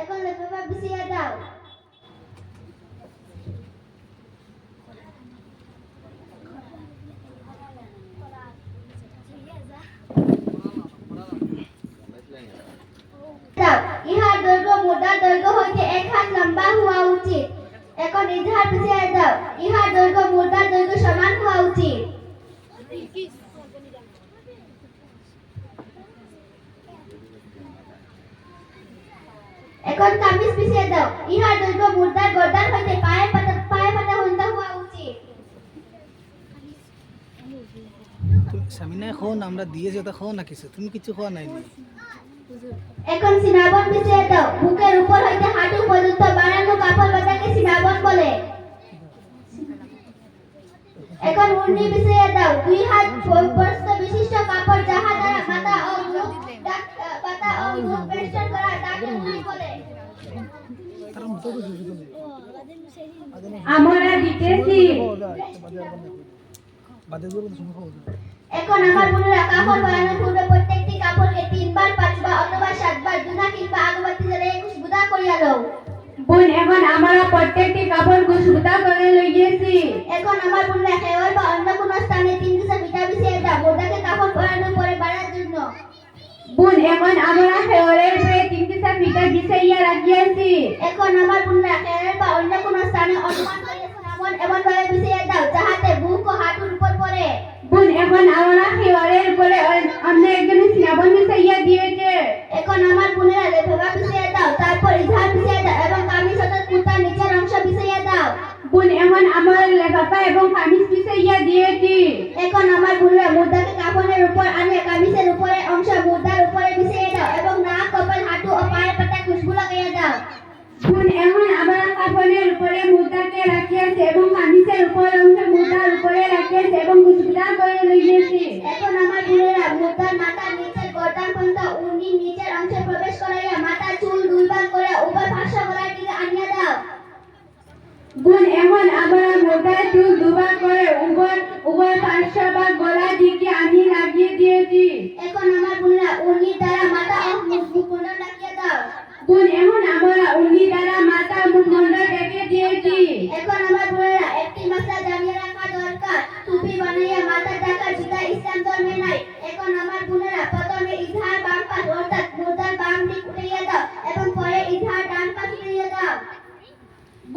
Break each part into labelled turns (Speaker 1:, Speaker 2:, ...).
Speaker 1: এখন লেফাফা বিছিয়ে দাও। ইহার দৈর্ঘ্য দৈর্ঘ্য হইতে এক হাত লম্বা হওয়া উচিত। এখন ইহার বিছিয়ে দাও, ইহার দৈর্ঘ্য মুদ্রার দৈর্ঘ্য সমান হওয়া উচিত। এখন কামিজ পিছিয়ে দাও। দৈর্ঘ্য মুদ্রার গর্দান হইতে পায়ে পাতা পায়ে পাতা হওয়া উচিত।
Speaker 2: সামিনায় খাও না আমরা দিয়েছি ওটা খাও না কিছু তুমি কিছু খাওয়া নাই
Speaker 1: এখন সিনাবন পিছিয়ে দাও। বুকের উপর হইতে হাঁটু পর্যন্ত বানানো কাপড় বাঁধাকে সিনাবন বলে। এখন উন্নি পিছিয়ে দাও। দুই হাত প্রস্থ বিশিষ্ট কাপড় যাহা দ্বারা মাথা ও মুখ পাতা ও মুখ বেষ্টন করা তাকে উন্নি বলে
Speaker 2: তার মতো কিছু শুধু
Speaker 3: আমরা দিতেছি
Speaker 1: এখন আমার বোনেরা কাপড় বানানোর পূর্বে প্রত্যেকটি কাপড়কে তিনবার পাঁচবার অথবা সাতবার দুনা কিংবা আগরবাতি জ্বালিয়ে খুশবুদা করিয়া দাও
Speaker 3: বোন এখন আমরা প্রত্যেকটি কাপড় গুছগুতা করে লইয়েছি
Speaker 1: এখন আমার বোনেরা খেয়াল বা অন্য কোনো স্থানে তিন দিশা পিঠা বিছিয়ে দাও বোদাকে কাপড় পরানোর পরে বাড়ার জন্য।
Speaker 3: বোন এখন আমরা বিছাইয়া রাখিয়াছি।
Speaker 1: এখন আমার বোনেরা খেয়াল বা অন্য কোনো স্থানে অনুমান করে এমন এমন ভাবে বিছিয়ে দাও যাহাতে বুক ও হাঁটুর উপর পড়ে।
Speaker 3: বোন এখন আমরা হেওরের উপরে আমরা একজন সিনাবন বিছাইয়া দিয়েছে।
Speaker 1: এখন আমার বোনেরা লেফাফা বিছিয়ে দাও তারপর ইজহার বিছিয়ে দাও এবং কামিজ অর্থাৎ কুর্তার নিচের অংশ বিছিয়ে দাও।
Speaker 3: বোন এখন আমার লেফাফা এবং কামিজ বোন
Speaker 1: এখন আমরা মোটা চুল দুবার করে উভয় উভয় পার্শ্ব বা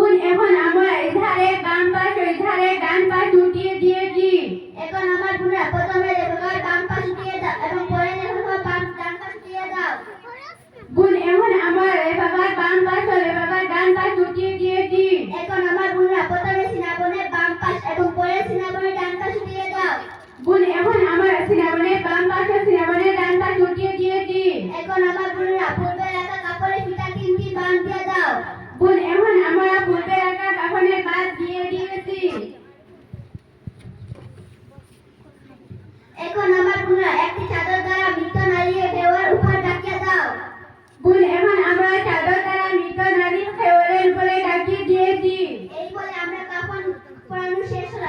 Speaker 3: কোন এখন আমার এধারে বাম পাশ ওই ধারে ডান পাশ উঠিয়ে দিয়েছি
Speaker 1: এখন আমার গুণা প্রথমে লেখকের বাম পাশ উঠিয়ে দাও এবং পরে লেখকের বাম ডান পাশ উঠিয়ে দাও
Speaker 3: গুণ এখন আমার এ বাবার বাম পাশ ওই এ বাবার ডান পাশ উঠিয়ে দিয়েছি
Speaker 1: এখন আমার গুণা প্রথমে সিনাবনে বাম
Speaker 3: পাশ এবং পরে সিনাবনে ডান পাশ উঠিয়ে দাও গুণ
Speaker 1: এখন আমার সিনাবনে বাম পাশ ও সিনাবনে ডান পাশ উঠিয়ে দিয়েছি এখন আমার গুণা পূর্বে লেখা কাপড়ে ফিতা কিনতি বাঁধিয়ে দাও গুণ এখন আমার